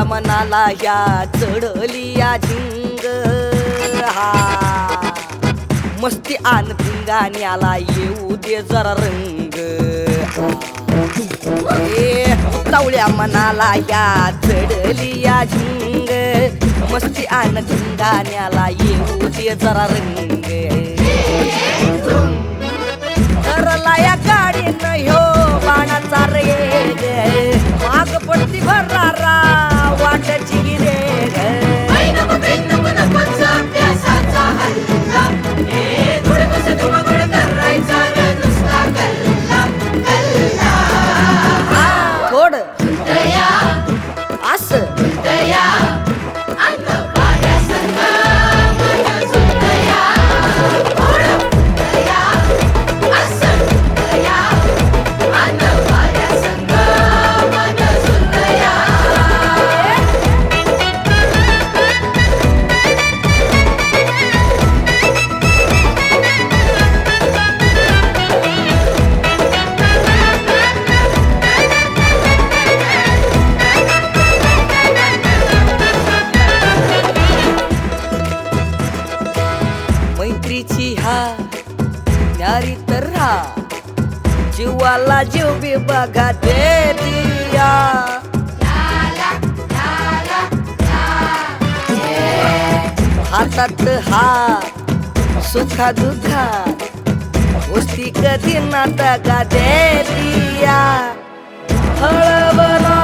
तावळ्या मनाला ह्या चढली या झिंग. हा. मस्ती आन पिंगाण्याला येऊ दे जरा रंग. ए, तावळ्या मनाला या चढली या झिंग. मस्ती आन पिंगाण्याला येऊ दे जरा रंग. करला या गाडीनं ह्यो बाणाचा रेग माग पडती भरारा जीव बी बघा दे दिया। हातात हात सुखा दुखात गोष्टी कधी नाटका दे दिया। हळवलात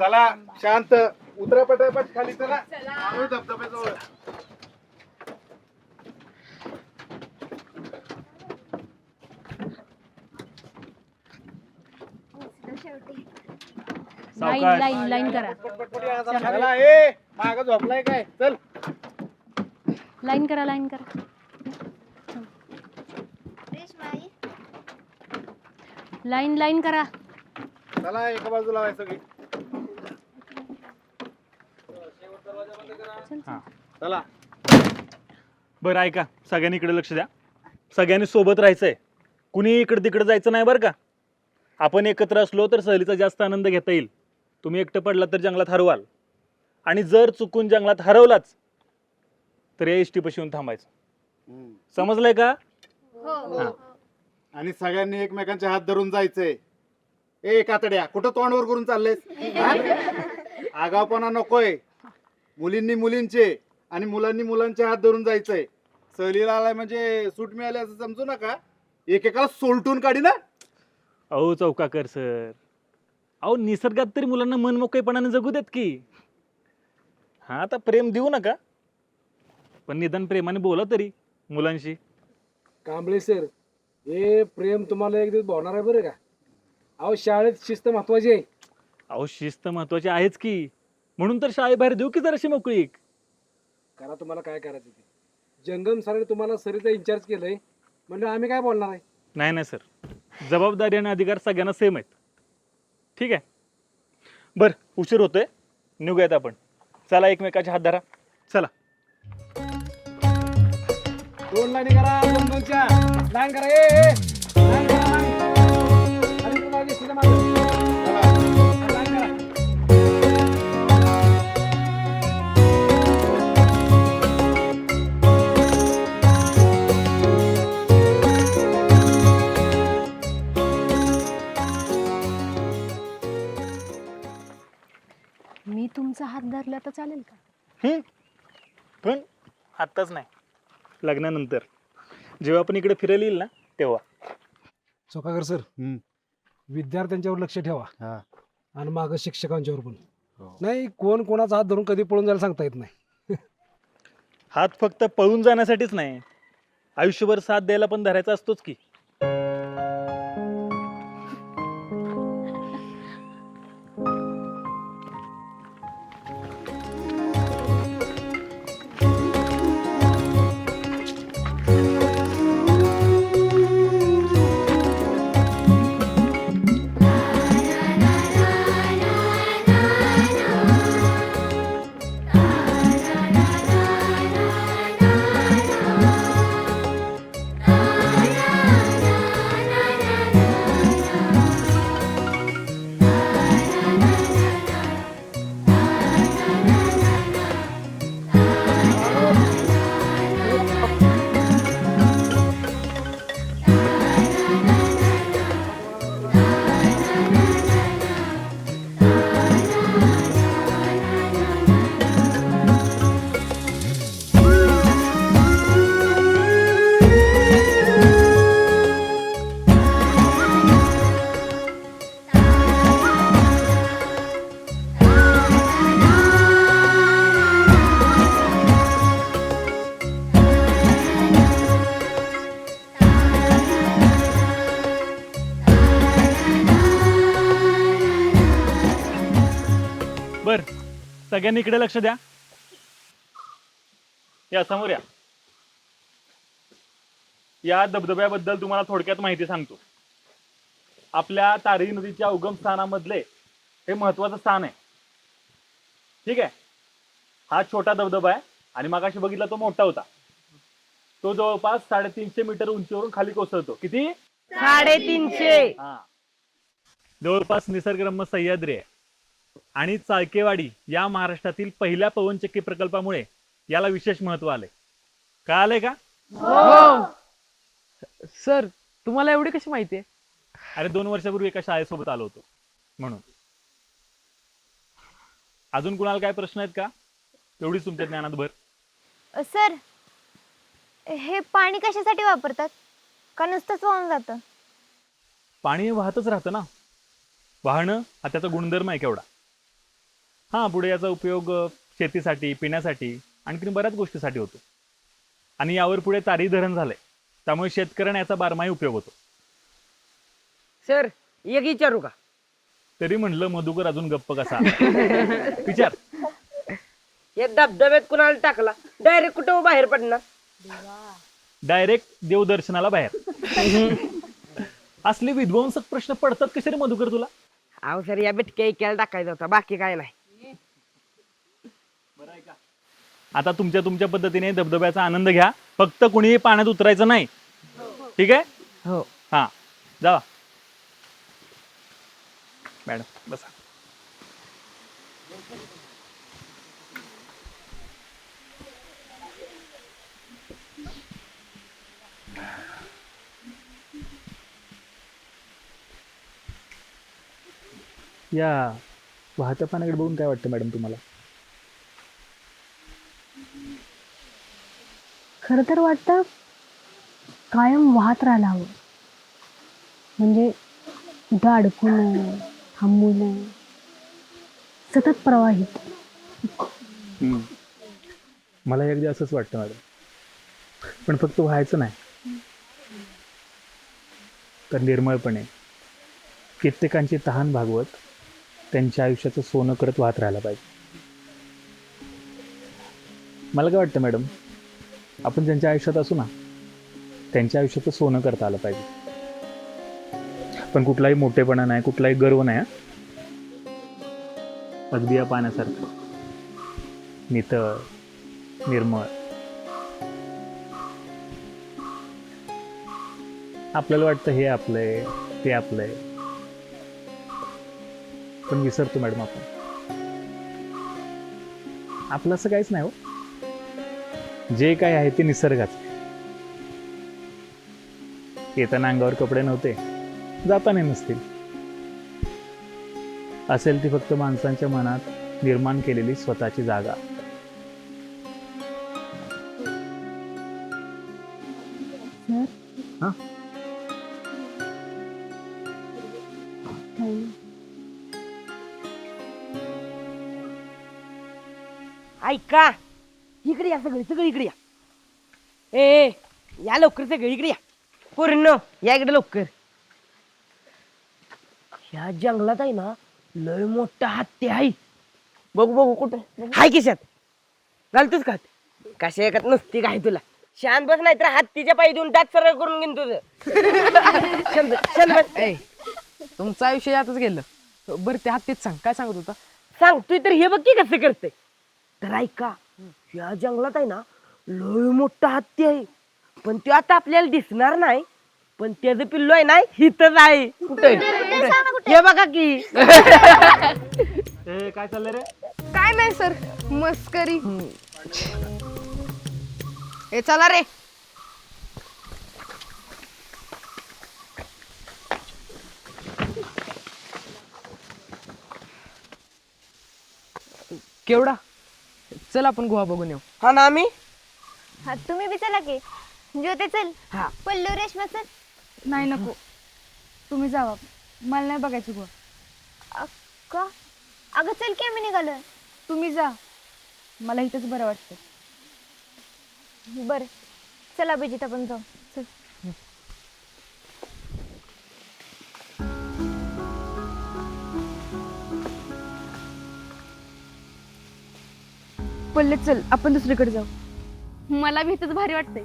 चला. शांत. उतरा पटापट खाली चला. धबधब्याजवळ. लाईन लाईन लाईन करा. पटपट ए माग झोपलाय काय? चल. लाईन करा लाईन करा. लाईन लाईन करा. चला एका बाजूला सगळी. चला बरं ऐका. सगळ्यांनी इकडे लक्ष द्या. सगळ्यांनी सोबत राहायचंय. कुणी इकडे तिकडे जायचं नाही बरं का? आपण एकत्र असलो तर सहलीचा जास्त आनंद घेता येईल. तुम्ही एकटं पडला तर जंगलात हरवाल. आणि जर चुकून जंगलात हरवलाच तर या एस टी येऊन थांबायचं. समजलंय का? हो. हा. आणि सगळ्यांनी एकमेकांचे हात धरून जायचंय. ए कातड्या कुठं तोंडवर करून चाललेस? आगावपणा नकोय. मुलींनी मुलींचे आणि मुलांनी मुलांचे हात धरून जायचंय. सहलीला आलाय म्हणजे सूट मिळाली असं समजू नका. एकेकाला सोलटून काढी ना. अहो चौकाकर सर. अहो निसर्गात तरी मुलांना मन मोकळेपणाने जगू देत की. हा आता प्रेम देऊ नका. पण निदान प्रेमाने बोला तरी मुलांशी. कांबळे सर हे प्रेम तुम्हाला एक दिवस भावणार आहे बरं का? अहो शाळेत शिस्त महत्वाची आहे. अहो शिस्त महत्वाची आहेच की. म्हणून तर शाळेबाहेर देऊ की जराशी मोकळी करा तुम्हाला काय करायचं ते. जंगम सरांनी तुम्हाला सरीचा इंचार्ज केलंय. म्हणजे आम्ही काय बोलणार आहे? नाही नाही सर. जबाबदारी आणि अधिकार सगळ्यांना सेम आहेत. ठीक आहे? बर उशीर होतोय. निघूयात आपण. चला एकमेकाच्या हात धरा. चला. दोन लाईनी करा दोन दोनच्या लाईन करा ए ए, लाईन करा लाईन. आणि इकडं मागे, तिथं मागे. चला, लाईन करा. मी तुमचा हात धरला तर चालेल का हम्म. पण आत्ताच नाही लग्नानंतर. जेव्हा आपण इकडे फिरायला येईल ना तेव्हा. चोकाकर सर विद्यार्थ्यांच्यावर लक्ष ठेवा. हा. आणि माग शिक्षकांच्यावर पण. हो. नाही कोण कोणाचा हात धरून कधी पळून जायला सांगता येत नाही. हात फक्त पळून जाण्यासाठीच नाही. आयुष्यभर साथ द्यायला पण धरायचा असतोच की. सगळ्यांनी इकडे लक्ष द्या. या समोर या. या धबधब्याबद्दल तुम्हाला थोडक्यात माहिती सांगतो. आपल्या तारी नदीच्या उगम स्थानामधले हे महत्वाचं स्थान आहे. ठीक आहे? हा छोटा धबधबा आहे आणि मागाशी बघितला तो मोठा होता. तो जवळपास साडेतीनशे मीटर उंचीवरून खाली कोसळतो. किती? साडेतीनशे. हा. जवळपास निसर्गरम्य सह्याद्री आहे. आणि चाळकेवाडी या महाराष्ट्रातील पहिल्या पवनचक्की प्रकल्पामुळे याला विशेष महत्त्व आलंय. का आलंय का? सर तुम्हाला एवढी कशी माहिती आहे? अरे दोन वर्षापूर्वी एका शाळेसोबत आलो होतो म्हणून. अजून कुणाला काय प्रश्न आहेत का? एवढीच तुमच्या ज्ञानात भर. सर हे पाणी कशासाठी वापरतात? का नुसतंच वाहून जातं? पाणी वाहतच राहतं ना. वाहनं हा त्याचा गुणधर्म आहे केवढा. हां पुढे याचा उपयोग शेतीसाठी पिण्यासाठी आणखीन बऱ्याच गोष्टीसाठी होतो. आणि यावर पुढे तारी धरण झालंय. त्यामुळे शेतकऱ्यांना याचा बारमाही उपयोग होतो. सर एक विचारू का? तरी म्हणलं मधुकर अजून गप्प कसा? विचार. या धबधब्यात कुणाला टाकला? डायरेक्ट कुठं बाहेर पडणार? डायरेक्ट देवदर्शनाला बाहेर. असले विध्वंसक प्रश्न पडतात कसे रे मधुकर तुला? अहो सर या बिटक्या इक्याला टाकायचा होता. बाकी काय नाही. आता तुमच्या तुमच्या पद्धतीने धबधब्याचा आनंद घ्या. फक्त कुणीही पाण्यात उतरायचं नाही. ठीक आहे? हो. हा. जावा मॅडम बसा. या वाहत्या पाण्याकडे बघून काय वाटतं मॅडम तुम्हाला? खरं तर वाटतं कायम वाहत राहायला हवं म्हणजे कुठं अडकू नये थांबू नये सतत प्रवाहित. मला अगदी असंच वाटतं मॅडम. पण फक्त व्हायचं नाही. तर निर्मळपणे कित्येकांची तहान भागवत त्यांच्या आयुष्याचं सोनं करत वाहत राहायला पाहिजे. मला काय वाटतं मॅडम आपण ज्यांच्या आयुष्यात असू ना त्यांच्या आयुष्याचं सोनं करता आलं पाहिजे. पण कुठलाही मोठेपणा नाही कुठलाही गर्व नाही अगदी या पाण्यासारखं. नितळ निर्मळ. आपल्याला वाटतं हे आपलंय ते आपलंय. पण विसरतो मॅडम आपण. आपलं असं काहीच नाही हो. जे काय आहे ते निसर्गाच येताना अंगावर कपडे नव्हते. जाताना नसतील. असेल ती फक्त माणसांच्या मनात निर्माण केलेली स्वतःची जागा. हां. ऐका. इकडे या सगळी सगळी इकडे या. ए ए, या लवकर सगळी इकडे या. पूर्ण या इकडे लवकर. ह्या जंगलात आहे ना लय मोठा हत्ती आहे. बघू बघू कुठं हाय किशात घालतोस का? कशा एकात नसती काय तुला. शांत बस नाही तर हत्तीच्या पायी देऊन दात सरळ करून घेईन तुझं. शांत शांत बस. ए तुमचं आयुष्य यातच गेलं. बरं त्या हत्तीत सांग. काय सांगत होता? सांगतोय तर हे बघ की कसं करते तर ऐका या जंगलात आहे ना लय मोठा हत्ती आहे. पण तो आता आपल्याला दिसणार नाही पण त्याचं पिल्लो आहे ना हिथच आहे. कुठे हे बघा की. ए काय चाललंय रे? काय नाही सर. मस्करी. ए चला रे. केवढा? चल आपण गुहा बघून येऊ. हा ना आम्ही? हा तुम्ही बी चला की. ज्योते चल. हा. पल्लू रेशमा चल. नाही नको. तुम्ही जावा. मला नाही बघायची गुहा. का अगं चल की आम्ही निघालो तुम्ही जा. मला इथंच बरं वाटतं बरं. चला अभिजित आपण जाऊ. पल्ले चल आपण दुसरीकडे जाऊ. मला भी इथंच भारी वाटतंय.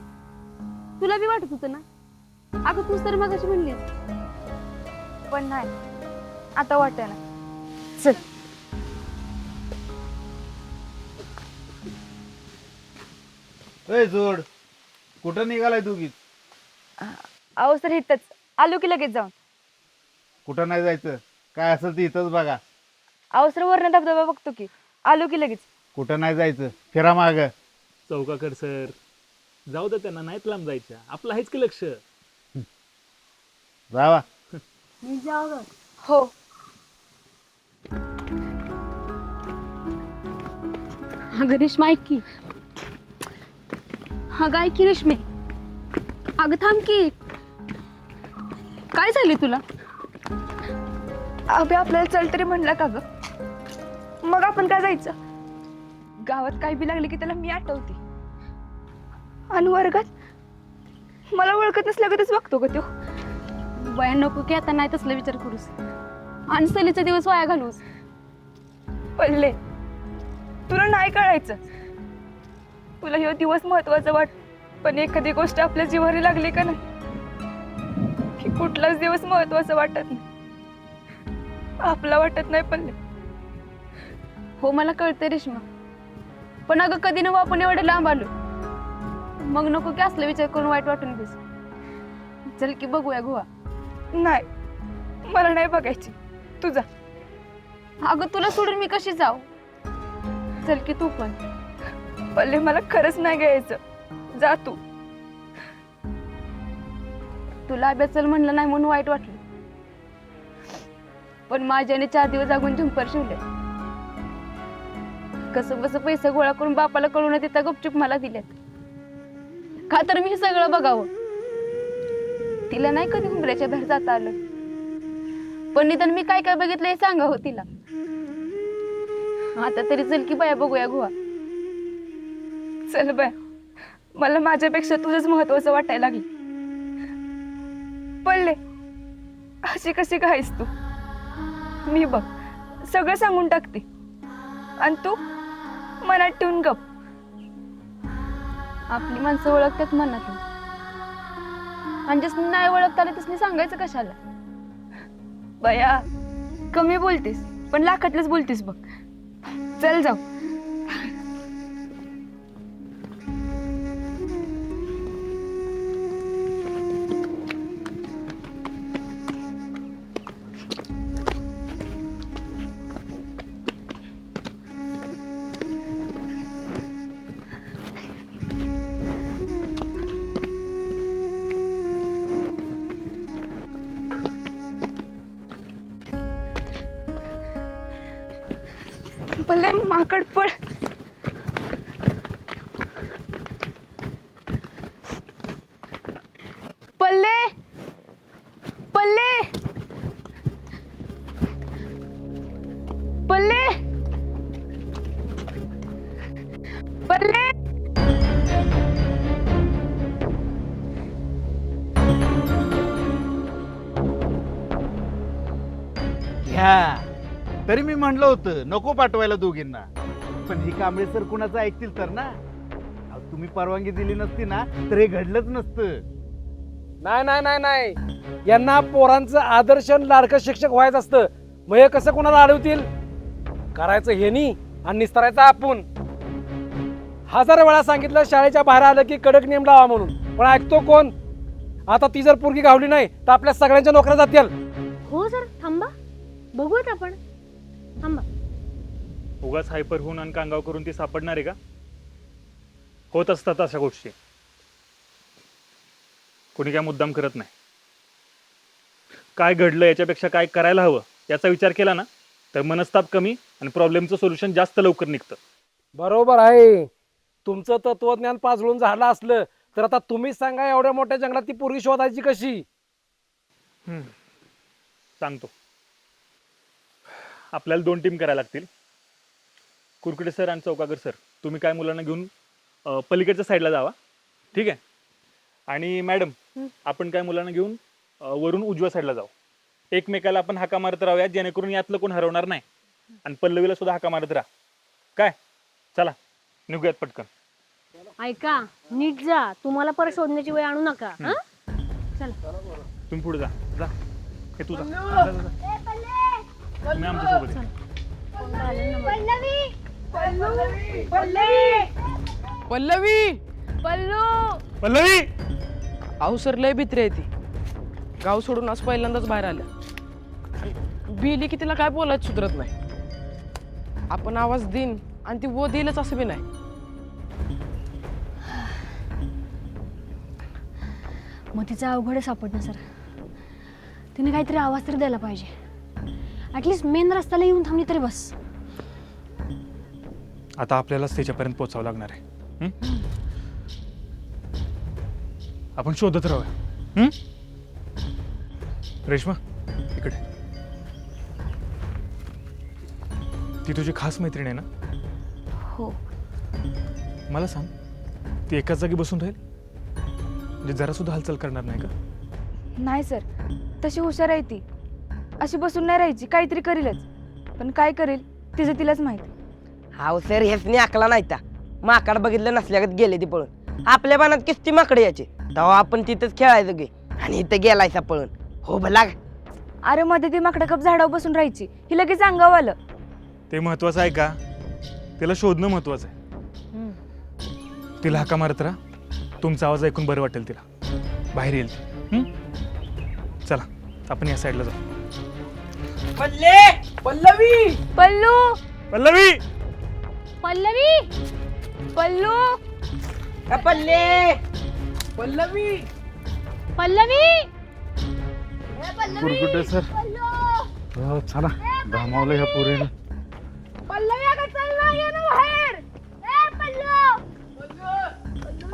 तुला बी वाटत होतं ना? अगं तूच तर मगाशी म्हणलीस. पण नाही आता वाटत ना. चल. ए जोड कुठं निघालाय दोघीच अहो सर इथंच. आलो की लगेच जाऊन. कुठं नाही जायचं? काय असेल ते इथंच बघा. अहो सर वरण धबधबा बघतो की. आलो की लगेच. कुठं नाही जायचं? फिरा माग. चौकाकर सर. जाऊ दे त्यांना नाहीत लांब जायच्या. आपलं आहेच की लक्ष? जावा. हो. अगं रेश्मा ऐक की. अगं ऐक की रेश्मे. अगं थांब की. काय झाले तुला? अभि आपल्याला चल तरी म्हणला का ग? मग आपण काय जायचं? गावात काय बी लागले की त्याला मी आठवते. आणि वर्गात? मला ओळखत नसल्यागतच बघतो ग तो. वया नको की आता नाही तसला विचार करूस. आणि सलीचा दिवस वाया घालूस पल्ले तुला नाही कळायचं. तुला ह्यो दिवस महत्त्वाचा वाट पण एखादी गोष्ट आपल्या जीवारी लागली का नाही? की कुठलाच दिवस महत्त्वाचा वाटत नाही. आपला वाटत नाही पल्ले हो मला कळते रेश्मा. पण अगं कधी नव्ह आपण एवढं लांब आलो. मग नको की असला विचार करून वाईट वाटून घेस. चल की बघूया गुहा. नाही मला नाही बघायची. तुझा अगं तुला सोडून मी कशी जाऊ? चल की तू पण. पल्ले मला खरंच नाही घ्यायचं. जा तू. तुला अभ्यास चल म्हणलं नाही म्हणून वाईट वाटलं. पण माझ्याने चार दिवस अगून झुंपर शिवले कसं बस पैसे गोळा करून बापाला कळून तिथं गपचूप मला दिल्यात. का तर मी सगळं बघावं? तिला नाही कधी उंबऱ्याच्या बाहेर जाता आलं. पण निदान मी काय काय बघितलं हे सांगावं तिला. आता तरी चल की बाया बघूया गुहा. चल बाय मला माझ्यापेक्षा तुझंच महत्वाचं वाटायला लागलं. पडले अशी कशी काहीस तू? मी बघ सगळं सांगून टाकते. आणि तू? मनात ठेवून गप. आपली माणसं ओळखतात मनातून. आणि नाही ओळखता आलं त्यासनी सांगायचं कशाला? बया कमी बोलतेस पण लाखातलंच बोलतेस बघ. चल जाऊ. पल्ले माकड पळ. पल्ले पल्ले. पल्ले. पल्ले. घ्या. तरी मी म्हणलं होतं नको पाठवायला दोघींना. पण ही कांबळे सर कुणाचं ऐकतील तर ना? अहो, तुम्ही परवानगी दिली नसती ना तर हे घडलंच नसतं. नाही नाही नाही नाही. यांना पोरांचं आदर्श आणि लाडकं शिक्षक व्हायचं असतं. मग हे कसं कोणाला अडवतील? करायचं हेनी आणि निस्तरायचं आपण. हजार वेळा सांगितलं शाळेच्या बाहेर आलं की कडक नियम लावा म्हणून. पण ऐकतो कोण? आता ती जर पोरगी गावली नाही तर आपल्या सगळ्यांच्या नोकऱ्या जातील. हो सर. थांबा. बघूयात आपण. थांबा. उगाच हायपर होऊन आणि कांगाव करून ती सापडणार आहे का? होत असतात अशा गोष्टी. कोणी काय मुद्दाम करत नाही. काय घडलं याच्यापेक्षा काय करायला हवं याचा विचार केला ना तर मनस्ताप कमी आणि प्रॉब्लेमचं सोल्युशन जास्त लवकर निघतं. बरोबर आहे. तुमचं तत्वज्ञान पाजळून झालं असलं तर आता तुम्हीच सांगा एवढ्या मोठ्या जंगलात ती पोरगी शोधायची कशी? सांगतो. आपल्याला दोन टीम करायला लागतील. कुरकुटे सर आणि चौकागर सर तुम्ही काय मुलांना घेऊन अं, पलीकडच्या साईडला जावा. ठीक आहे? आणि मॅडम आपण काय मुलांना घेऊन अं, वरून उजव्या साईडला जाऊ. एकमेकाला आपण हाका मारत राहूयात जेणेकरून यातलं कोण हरवणार नाही. आणि पल्लवीला सुद्धा हाका मारत राहा. काय? चला निघूयात पटकन. ऐका नीट जा. तुम्हाला परत शोधण्याची वेळ आणू नका. हं? तुम्ही पुढे जा. जा. हे तू जा. जा जा, जा. तुम्ही आमच्यासोबत. पल्लवी! पल्लू! पल्लवी! अहो सर लय भित्री आहे ती. गाव सोडून आज पहिल्यांदाच बाहेर आल्या. बिली की तिला काय बोलायचं सुधरत नाही. आपण आवाज देईन आणि ती वो देईलच असं बी नाही. मग तिचा अवघड सापडणं सर. तिने काहीतरी आवाज तरी द्यायला पाहिजे. ॲटलिस्ट मेन रस्त्याला येऊन थांबली तरी बस. आता आपल्यालाच त्याच्यापर्यंत पोचावं लागणार आहे. हं? आपण शोधत राहूया. हं? रेश्मा इकडे. ती तुझी खास मैत्रीण आहे ना? हो. मला सांग ती एकाच जागी बसून राहील? म्हणजे जरा सुद्धा हालचाल करणार नाही का? नाही सर. तशी हुशार आहे ती. अशी बसून नाही राहायची काहीतरी करीलच. पण काय करेल तिचं तिलाच माहिती. हाव सर हेच नाही आकला नाही त्या माकड बघितलं नसल्यागत गेले ती पळून. आपल्या मनात किस्ती माकडे यायचे. तेव्हा आपण तिथंच खेळायचो गे. आणि इथं गेलायचा पळून. हो भला. अरे मध्ये ती माकडं कप झाडावर बसून राहायची. ही लगेच अंगावर आलं ते महत्वाचं आहे का? तिला शोधणं महत्वाचं आहे. तिला हाका मारत राहा. तुमचा आवाज ऐकून बरं वाटेल तिला. बाहेर येईल ती. हं? चला आपण या साईडला जाऊ. पल्ले पल्लवी! पल्लू! पल्लवी! पल्लवी! पल्लू! ए, पल्ले Pallavi! Pallavi! Pallavi good sir? पल्लू! हो, चला धामावलं ह्या पोरीनं. पल्लवी अगं चल ना ये ना बाहेर. ए पल्लू!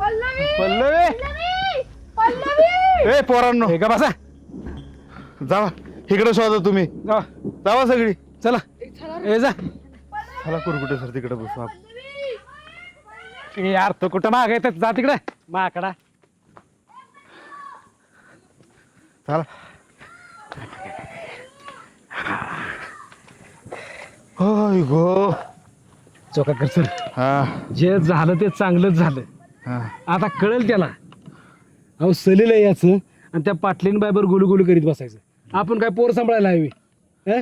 पल्लवी! पल्लवी! पल्लवी! पल्लवी! ए पोरांनो! हे का बसा? जावा. इकडे शोधा तुम्ही. जावा सगळी. चला. ए जा. चला कुरकुटे सर तिकडे बसू आपण. ए यार तो कुठं माग येतात जा तिकडे. माकडा. चला. होय गो. चोका कर सर हा. जे झालं ते चांगलंच झालं. हा. आता कळेल त्याला. अहो सलीला याचं आणि त्या पाटलीन बायबर गुलू गुलू करीत बसायचं. आपण काय पोर सांभाळायला हवी? हं?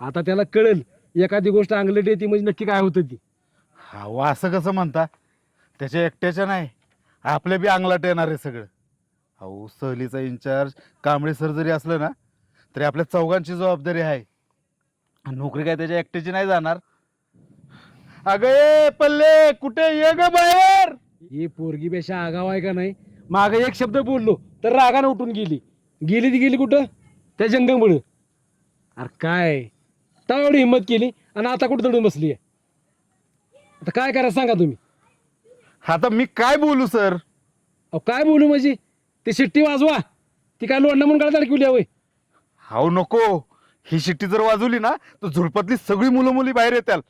आता त्याला कळेल एखादी गोष्ट अंगलट येते म्हणजे नक्की काय होतं ती. अहो असं कसं म्हणता? त्याच्या एकट्याच्या नाही आपल्या बी अंगलाट येणार आहे सगळं. अहो सहलीचा इन्चार्ज कांबळे सर जरी असलं ना तरी आपल्या चौघांची जबाबदारी आहे. आणि नोकरी काय त्याच्या एकट्याची नाही जाणार? अगं ए पल्ले कुठे ये ग बाहेर? ही पोरगीपेक्षा आगाव आहे का नाही? माग एक शब्द बोललो तर रागाने उठून गेली. गेली ती गेली कुठं? त्या जंगमुळं अरे काय? एवढी हिंमत केली आणि आता कुठं दडून बसली आहे आता काय करायचं सांगा तुम्ही. आता मी काय बोलू सर? अहो काय बोलू म्हणजे? ती शिट्टी वाजवा. ती काय लोंडा म्हणून काय अडकवली हवय हाऊ नको. ही शिट्टी जर वाजवली ना तर झुडपातली सगळी मुलं मुली बाहेर येतील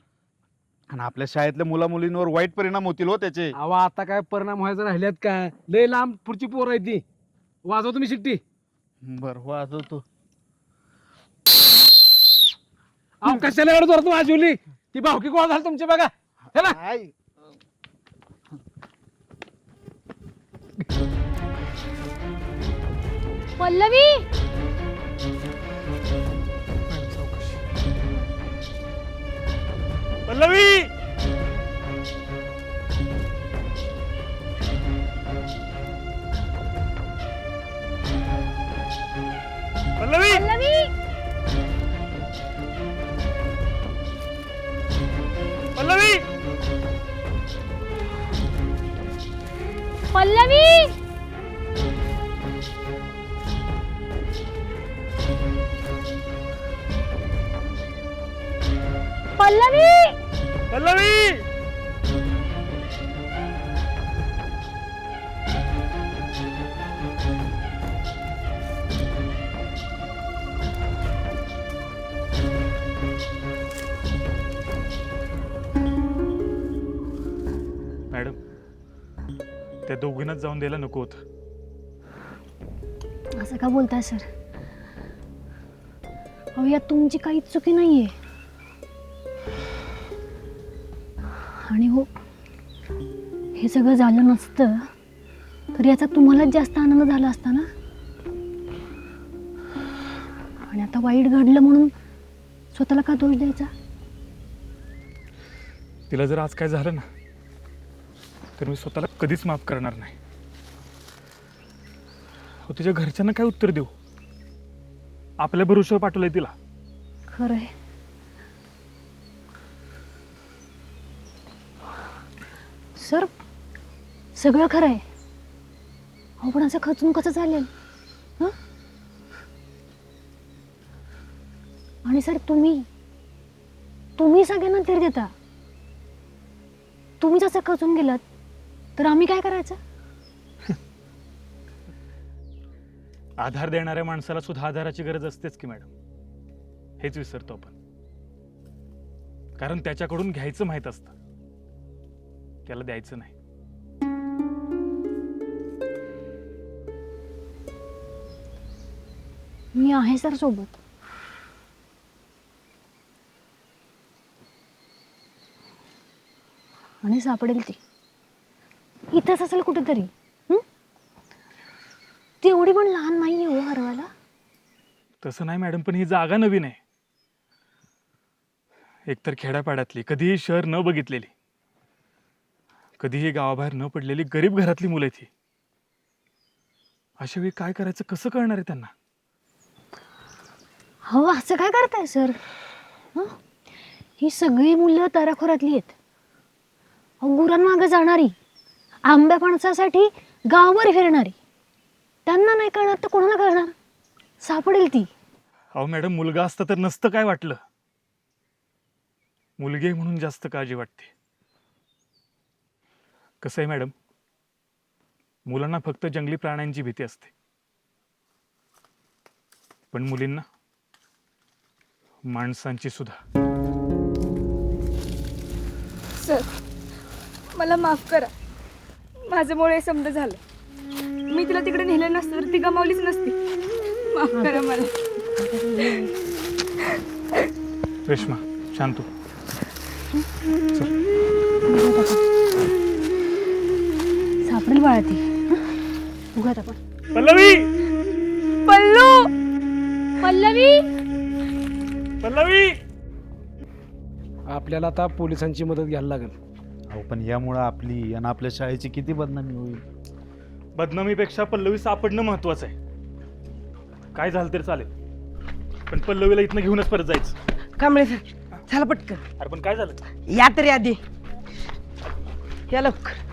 आणि आपल्या शाळेतल्या मुला मुलींवर वाईट परिणाम होतील हो त्याचे. अहो आता काय परिणाम व्हायचं राहिल्यात का? लय लांब पुढची पोर आहे ती. वाजवा तुम्ही शिट्टी. बर वाजवतो. अहो कशाला एवढं जोरात वाजवली? ती भावकी गोळा झाली तुमची बघा. चला. काय पल्लवी पल्लवी पल्लवी? पल्लवी! पल्लवी! जाऊन द्यायला नको होतं. असं का बोलताय सर? अहो यात तुमची काहीच चुकी नाहीये. आणि हो हे सगळं झालं नसतं तर याचा तुम्हालाच जास्त आनंद झाला असता ना? आणि आता वाईट घडलं म्हणून स्वतःला का दोष द्यायचा? तिला जर आज काय झालं ना तर मी स्वतःला कधीच माफ करणार नाही. हो तिच्या घरच्यांना काय उत्तर देऊ? आपल्या भरोश्यावर पाठवलंय तिला. खरं आहे सर सगळं खरं आहे अहो पण असं खचून कसं चालेल? हं? आणि सर तुम्ही तुम्ही सगळ्यांना धीर देता. तुम्हीच असं खचून गेलात तर आम्ही काय करायचं? आधार देणाऱ्या माणसाला सुद्धा आधाराची गरज असतेच की मॅडम? हेच विसरतो आपण. कारण त्याच्याकडून घ्यायचं माहीत असतं. त्याला द्यायचं नाही. मी आहे सर सोबत. आणि सापडेल ती. इथंच असेल कुठेतरी. ती एवढी पण लहान नाही हो हरवायला. तसं नाही मॅडम पण ही जागा नवीन आहे. एकतर खेड्यापाड्यातली कधीही शहर न बघितलेली कधीही गावाबाहेर न पडलेली गरीब घरातली मुलं आहेत ही. अशा वेळी काय करायचं कसं कळणार आहे त्यांना? हो असं काय करताय सर? हं? सगळी मुलं ताराखोरातली आहेत. अहो, गुरांमागं जाणारी आंब्या फणसासाठी गावभर फिरणारी. त्यांना नाही कळणार तर कोणाला कळणार? सापडेल ती. अहो मॅडम मुलगा असता तर नसतं काय वाटलं? मुलगी म्हणून जास्त काळजी वाटते. कसं आहे मॅडम? मुलांना फक्त जंगली प्राण्यांची भीती असते. पण मुलींना? माणसांची सुद्धा. सर मला माफ करा. माझ्यामुळे समजा झालं. मी तिला तिकडे नेलं नसतं तर ती गमावलीच नसती. माफ करा मला. रेश्मा शांतू सापडेल बाळा ती. उघात आपण पल्लवी! पल्लू! पल्लवी! पल्लवी! आपल्याला आता पोलिसांची मदत घ्यायला लागेल. अहो पण यामुळं आपली आणि आपल्या शाळेची किती बदनामी होईल? बदनामीपेक्षा पल्लवी सापडणं महत्वाचं आहे. काय झालं तरी चालेल. पण पल्लवीला इथनं घेऊनच परत जायचं. कांबळे सर चला पटकन. अरे पण काय झालं? या तरी आधी. या लवकर.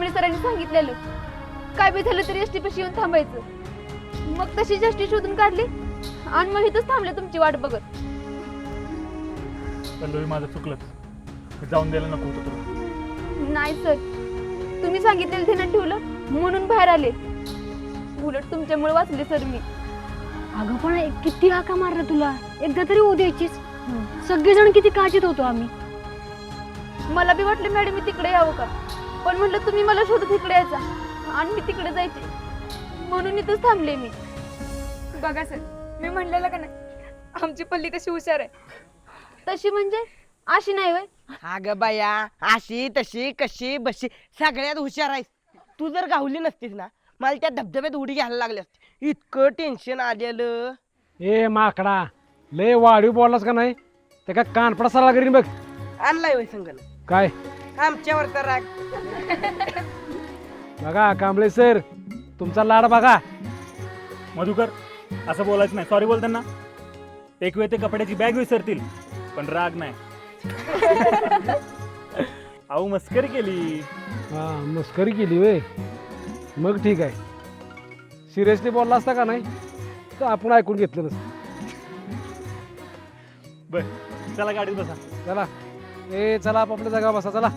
कांबळे सरांनी सांगितलेलं. काय बी झालं तरी एसटी पशी येऊन थांबायचं. मग तशीच एसटी शोधून काढली आणि मग इथंच थांबले तुमची वाट बघत. पल्लवी माझं चुकलंच. मी जाऊन द्यायला नको होतं तुला. नाही सर. तुम्ही सांगितलेलं ध्यानात ठेवलं म्हणून बाहेर आले. उलट तुमच्यामुळे वाचले सर मी. अगं पण एक- किती हाका मारला तुला? एकदा तरी होऊ द्यायचीच सगळेजण किती काळजीत होतो आम्ही. मला बी वाटलं मॅडम मी तिकडे यावं का? पण म्हटलं तुम्ही मला शोधत इकडे यायचा आणि मी तिकडे जायचे. म्हणून इथंच थांबले मी. बघा सर मी म्हणलेलं का नाही? आमची पल्ली कशी हुशार आहे. तशी म्हणजे? अशी नाही वय अगं बाया अशी तशी कशी बशी सगळ्यात हुशार आहेस. तू जर गावली नसतीस ना मला त्या धबधब्यात उडी घ्यायला लागली असती. इतकं टेन्शन आलेलं. ए माकडा लय वाढीव बोललास का नाही? ते का कानपडा सराला करीन बघ. आणलाय वय संगण काय? आमच्यावर तर राग. बघा कांबळे सर तुमचा लाड बघा. मधुकर असं बोलायचं नाही. सॉरी बोल त्यांना एक वेळ ते कपड्याची बॅग विसरतील पण राग नाही. अहो मस्करी केली. हा मस्करी केली वे मग ठीक आहे. सिरियसली बोलला असता का नाही? तर आपण ऐकून घेतलं नसतं. बर चला गाडीत बसा. चला. ए चला आपापल्या जागा बसा चला.